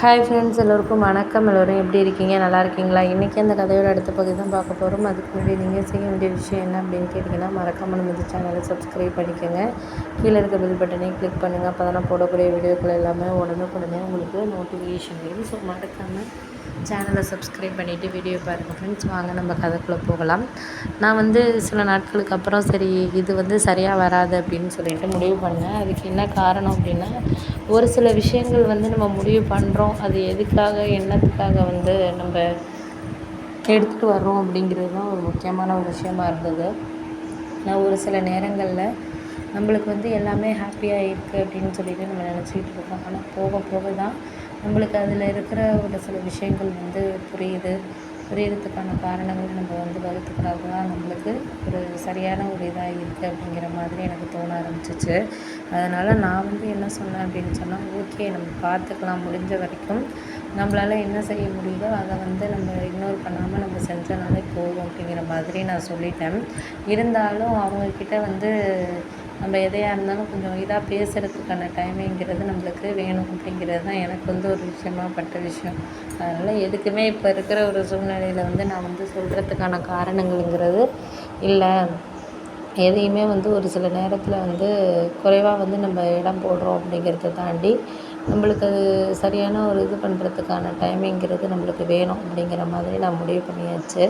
Hi friends எல்லோருக்கும் வணக்கம். எல்லோரும் எப்படி இருக்கீங்க? நல்லா இருக்கீங்களா? இன்றைக்கி அந்த கதையோட அடுத்த பகுதி தான் பார்க்க போகிறோம் அதுக்கு முன்னாடி நீங்கள் செய்ய வேண்டிய விஷயம் என்ன அப்படின்னு கேட்டிங்கன்னா மறக்காமல் நம்ம இந்த சேனலை சப்ஸ்கிரைப் பண்ணிக்கோங்க. கீழே இருக்க பில் பட்டனையும் கிளிக் பண்ணுங்கள் அப்போ தான் போடக்கூடிய வீடியோக்கள் எல்லாமே உடனுக்குடனே உங்களுக்கு நோட்டிஃபிகேஷன் வரும். ஸோ மறக்காமல் சேனலை சப்ஸ்கிரைப் பண்ணிவிட்டு வீடியோ பாருங்கள் ஃப்ரெண்ட்ஸ் வாங்க நம்ம கதைக்குள்ளே போகலாம். நான் வந்து சில நாட்களுக்கு அப்புறம் சரி இது வந்து சரியாக வராது அப்படின்னு சொல்லிட்டு முடிவு பண்ணேன். அதுக்கு என்ன காரணம் அப்படின்னா ஒரு சில விஷயங்கள் வந்து நம்ம முடிவு பண்ணுறோம் அது எதுக்காக என்னத்துக்காக வந்து நம்ம எடுத்துகிட்டு வர்றோம் அப்படிங்கிறது தான் ஒரு முக்கியமான ஒரு விஷயமா இருந்தது. நான் ஒரு சில நேரங்களில் நம்மளுக்கு வந்து எல்லாமே ஹாப்பியாக இருக்குது அப்படின்னு சொல்லிட்டு நம்ம நினச்சிக்கிட்டு இருக்கோம் ஆனால் போக போக தான் நம்மளுக்கு அதில் இருக்கிற ஒரு சில விஷயங்கள் வந்து புரியுது. புரியறதுக்கான காரணங்களை நம்ம வந்து வகுத்துக்கிறது நம்மளுக்கு ஒரு சரியான ஒரு இதாக இருக்குது அப்படிங்கிற மாதிரி எனக்கு தோண ஆரம்பிச்சிச்சு. அதனால் நான் வந்து என்ன சொன்னேன் அப்படின்னு சொன்னால் ஓகே நம்ம பார்த்துக்கலாம். முடிஞ்ச வரைக்கும் நம்மளால் என்ன செய்ய முடியுதோ அதை வந்து நம்ம இக்னோர் பண்ணாமல் நம்ம செஞ்சனாலே போதும். அப்படிங்கிற மாதிரி நான் சொல்லிட்டேன். இருந்தாலும் அவங்கக்கிட்ட வந்து நம்ம எதையாக இருந்தாலும் கொஞ்சம் இதாக பேசுகிறதுக்கான டைமிங்கிறது நம்மளுக்கு வேணும் அப்படிங்கிறது தான் எனக்கு வந்து ஒரு விஷயமாக பட்ட விஷயம். அதனால் எதுக்குமே இப்போ இருக்கிற ஒரு சூழ்நிலையில் வந்து நான் வந்து சொல்கிறதுக்கான காரணங்கள்ங்கிறது இல்லை. எதையுமே வந்து ஒரு சில நேரத்தில் வந்து குறைவாக வந்து நம்ம இடம் போடுறோம் அப்படிங்கிறத தாண்டி நம்மளுக்கு அது சரியான ஒரு இது பண்ணுறதுக்கான டைமிங்கிறது நம்மளுக்கு வேணும் அப்படிங்கிற மாதிரி நான் முடிவு பண்ணியாச்சு.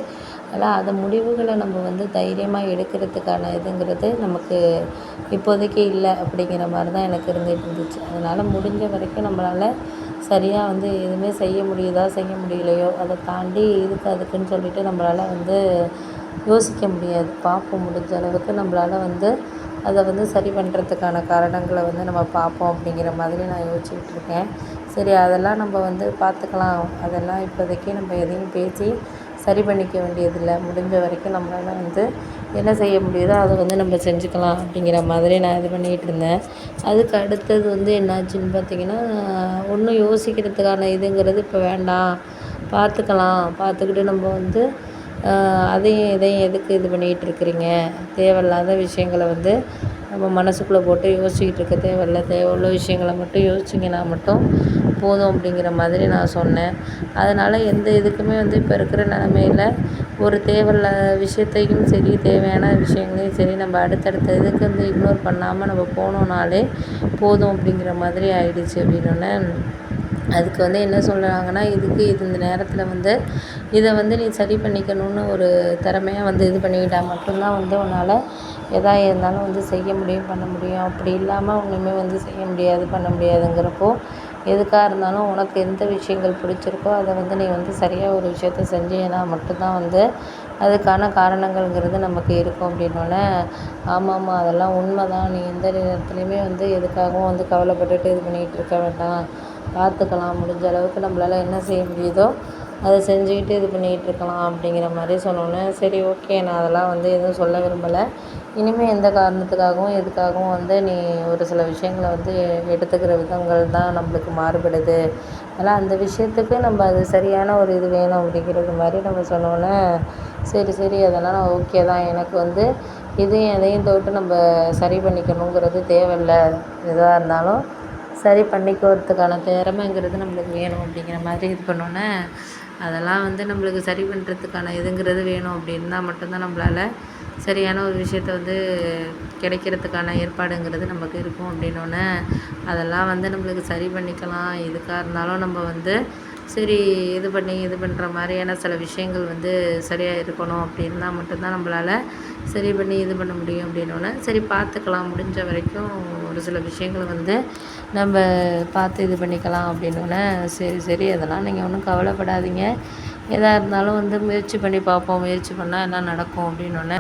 ஆனால் அந்த முடிவுகளை நம்ம வந்து தைரியமாக எடுக்கிறதுக்கான இதுங்கிறது நமக்கு இப்போதைக்கு இல்லை அப்படிங்கிற மாதிரி தான் எனக்கு இருந்துகிட்டு இருந்துச்சு. அதனால் முடிஞ்ச வரைக்கும் நம்மளால் சரியாக வந்து எதுவுமே செய்ய முடியுதா செய்ய முடியலையோ அதை தாண்டி இதுக்கு அதுக்குன்னு சொல்லிட்டு நம்மளால் வந்து யோசிக்க முடியாது. பார்ப்போம் முடிஞ்ச அளவுக்கு நம்மளால் வந்து அதை வந்து சரி பண்ணுறதுக்கான காரணங்களை வந்து நம்ம பார்ப்போம் அப்படிங்கிற மாதிரி நான் யோசிச்சுக்கிட்டு இருக்கேன் சரி அதெல்லாம் நம்ம வந்து பார்த்துக்கலாம். அதெல்லாம் இப்போதைக்கு நம்ம எதையும் பேசி சரி பண்ணிக்க வேண்டியதில்லை. முடிஞ்ச வரைக்கும் நம்மளால் வந்து என்ன செய்ய முடியுதோ அதை வந்து நம்ம செஞ்சுக்கலாம் அப்படிங்கிற மாதிரி நான் இது பண்ணிகிட்டு இருந்தேன் அதுக்கு அடுத்தது வந்து என்னாச்சுன்னு பார்த்தீங்கன்னா ஒன்றும் யோசிக்கிறதுக்கான இதுங்கிறது இப்போ வேண்டாம். பார்த்துக்கலாம். பார்த்துக்கிட்டு நம்ம வந்து அதையும் இதையும் எதுக்கு இது பண்ணிக்கிட்டு இருக்கிறீங்க தேவையில்லாத விஷயங்களை வந்து நம்ம மனசுக்குள்ளே போட்டு யோசிச்சுக்கிட்டு இருக்க தேவையில்ல. தேவையுள்ள விஷயங்களை மட்டும் யோசிச்சிங்கன்னா மட்டும் போதும் அப்படிங்கிற மாதிரி நான் சொன்னேன். அதனால் எந்த இதுக்குமே வந்து இப்போ இருக்கிற நிலமையில ஒரு தேவையில்லாத விஷயத்தையும் சரி தேவையான விஷயங்களையும் சரி நம்ம அடுத்தடுத்த இதுக்கு வந்து இக்னோர் பண்ணாமல் நம்ம போனோம்னாலே போதும் அப்படிங்கிற மாதிரி ஆயிடுச்சு அப்படின்னோடனே அதுக்கு வந்து என்ன சொல்கிறாங்கன்னா இதுக்கு இது இந்த நேரத்தில் வந்து இதை வந்து நீ சரி பண்ணிக்கணும்னு ஒரு திறமையாக வந்து இது பண்ணிக்கிட்டால் மட்டும்தான் வந்து உன்னால் எதா இருந்தாலும் வந்து செய்ய முடியும் பண்ண முடியும். அப்படி இல்லாமல் ஒன்றுமே வந்து செய்ய முடியாது பண்ண முடியாதுங்கிறப்போ எதுக்காக இருந்தாலும் உனக்கு எந்த விஷயங்கள் பிடிச்சிருக்கோ அதை வந்து நீ வந்து சரியாக ஒரு விஷயத்த செஞ்சீன்னா மட்டும்தான் வந்து அதுக்கான காரணங்கள்ங்கிறது நமக்கு இருக்கும் அப்படின்னோடனே ஆமாம்மா அதெல்லாம் உண்மை தான் நீ எந்த நேரத்துலையுமே வந்து எதுக்காகவும் வந்து கவலைப்பட்டுட்டு இது பண்ணிக்கிட்டு இருக்க வேண்டாம். பார்த்துக்கலாம். முடிஞ்ச அளவுக்கு நம்மளால் என்ன செய்ய முடியுதோ அதை செஞ்சுக்கிட்டு இது பண்ணிக்கிட்டு இருக்கலாம் அப்படிங்கிற மாதிரி சொன்னோன்னே சரி ஓகே நான் அதெல்லாம் வந்து எதுவும் சொல்ல விரும்பலை. இனிமேல் எந்த காரணத்துக்காகவும் எதுக்காகவும் வந்து நீ ஒரு சில விஷயங்களை வந்து எடுத்துக்கிற விதங்கள் தான் நம்மளுக்கு மாறுபடுது. அதனால் அந்த விஷயத்துக்கு நம்ம அது சரியான ஒரு இது வேணும் அப்படிங்கிறது மாதிரி நம்ம சொன்னோன்னே சரி சரி அதெல்லாம் நான் ஓகே தான். எனக்கு வந்து இதையும் எதையும் தொட்டு நம்ம சரி பண்ணிக்கணுங்கிறது தேவையில்ல. எதாக இருந்தாலும் சரி பண்ணிக்கிறதுக்கான திறமைங்கிறது நம்மளுக்கு வேணும் அப்படிங்கிற மாதிரி இது பண்ணோன்னே அதெல்லாம் வந்து நம்மளுக்கு சரி பண்ணுறதுக்கான இதுங்கிறது வேணும் அப்படின்னா மட்டும்தான் நம்மளால் சரியான ஒரு விஷயத்த வந்து கிடைக்கிறதுக்கான ஏற்பாடுங்கிறது நமக்கு இருக்கும் அப்படின்னோடனே அதெல்லாம் வந்து நம்மளுக்கு சரி பண்ணிக்கலாம். எதுக்காக இருந்தாலும் நம்ம வந்து சரி இது பண்ணி இது பண்ணுற மாதிரியான சில விஷயங்கள் வந்து சரியாக இருக்கணும் அப்படின்னா மட்டும்தான் நம்மளால் சரி பண்ணி இது பண்ண முடியும் அப்படின்னோடனே சரி பார்த்துக்கலாம். முடிஞ்ச வரைக்கும் ஒரு சில விஷயங்களை வந்து நம்ம பார்த்து இது பண்ணிக்கலாம் அப்படின்னோடனே சரி சரி அதெல்லாம் நீங்கள் ஒன்றும் கவலைப்படாதீங்க. எதாக இருந்தாலும் வந்து முயற்சி பண்ணி பார்ப்போம். முயற்சி பண்ணால் என்ன நடக்கும் அப்படின்னோடனே